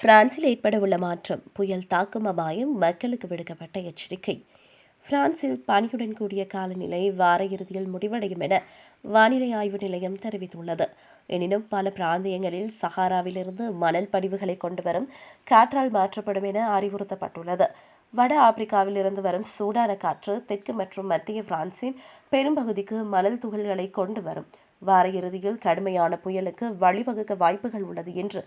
பிரான்சில் ஏற்படவுள்ள மாற்றம் புயல் தாக்கும் அபாயம் மக்களுக்கு விடுக்கப்பட்ட எச்சரிக்கை. பிரான்சில் பனியுடன் கூடிய காலநிலை வார இறுதியில் முடிவடையும் என வானிலை ஆய்வு நிலையம் தெரிவித்துள்ளது. எனினும் பல பிராந்தியங்களில் சஹாராவிலிருந்து மணல் படிவுகளை கொண்டு வரும் காற்றால் மாற்றப்படும் என அறிவுறுத்தப்பட்டுள்ளது. வட ஆப்பிரிக்காவில் இருந்து வரும் சூடான காற்று தெற்கு மற்றும் மத்திய பிரான்சின் பெரும்பகுதிக்கு மணல் துகள்களை கொண்டு வரும். வார இறுதியில் கடுமையான புயலுக்கு வழிவகுக்க வாய்ப்புகள் உள்ளது என்று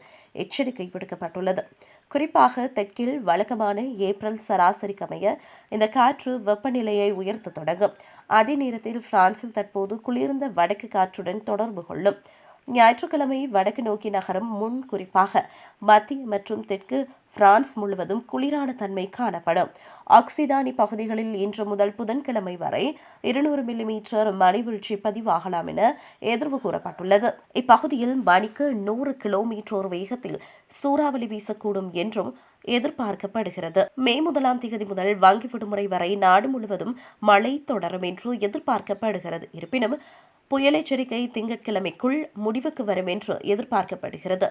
எச்சரிக்கை விடுக்கப்பட்டுள்ளது. குறிப்பாக தெற்கில் வழக்கமான ஏப்ரல் சராசரிக்கமைய இந்த காற்று வெப்பநிலையை உயர்த்த தொடங்கும். அதே நேரத்தில் பிரான்சில் தற்போது குளிர்ந்த வடக்கு காற்றுடன் தொடர்பு கொள்ளும். ஞாயிற்றுக்கிழமை வடக்கு நோக்கி நகரம் முன் குறிப்பாக மத்திய மற்றும் தெற்கு பிரான்ஸ் முழுவதும் குளிரான தன்மை காணப்படும். ஆக்சிதானி பகுதிகளில் இன்று முதல் புதன்கிழமை வரை இருநூறு மில்லிமீட்டர் மலைவீழ்ச்சி பதிவாகலாம் என எதிர்வு கூறப்பட்டுள்ளது. இப்பகுதியில் மணிக்கு நூறு கிலோமீட்டர் வேகத்தில் சூறாவளி வீசக்கூடும் என்றும் எதிர்பார்க்கப்படுகிறது. மே முதலாம் தேதி முதல் வங்கி விடுமுறை வரை நாடு முழுவதும் மழை தொடரும் என்று எதிர்பார்க்கப்படுகிறது. இருப்பினும் புயல் எச்சரிக்கை திங்கட்கிழமைக்குள் முடிவுக்கு வரும் என்று எதிர்பார்க்கப்படுகிறது.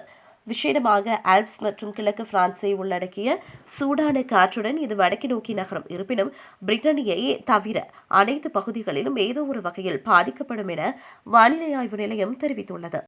விசேடமாக ஆல்ப்ஸ் மற்றும் கிழக்கு பிரான்ஸை உள்ளடக்கிய சூடான காற்றுடன் இது வடக்கு நோக்கி நகரும். இருப்பினும் பிரிட்டனியை தவிர அனைத்து பகுதிகளிலும் ஏதோ ஒரு வகையில் பாதிக்கப்படும் என வானிலை ஆய்வு நிலையம் தெரிவித்துள்ளது.